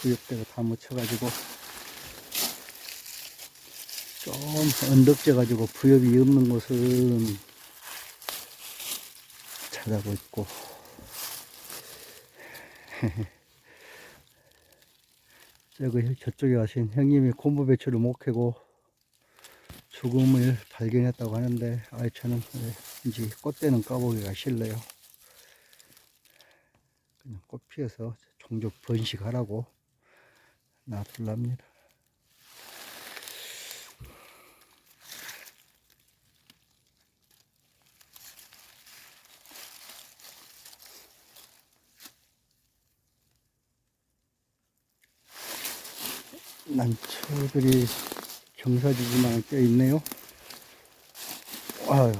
구역대가 다 묻혀가지고 좀 언덕져가지고 부엽이 없는 곳은 찾아고 있고 저기 저쪽에 가신 형님이 콤보 배추를 못 캐고 죽음을 발견했다고 하는데 아이 저는 이제 꽃대는 까보기가 싫네요. 그냥 꽃 피어서 종족 번식하라고 놔둘랍니다. 난초들이 경사지지만 꽤 있네요. 아유,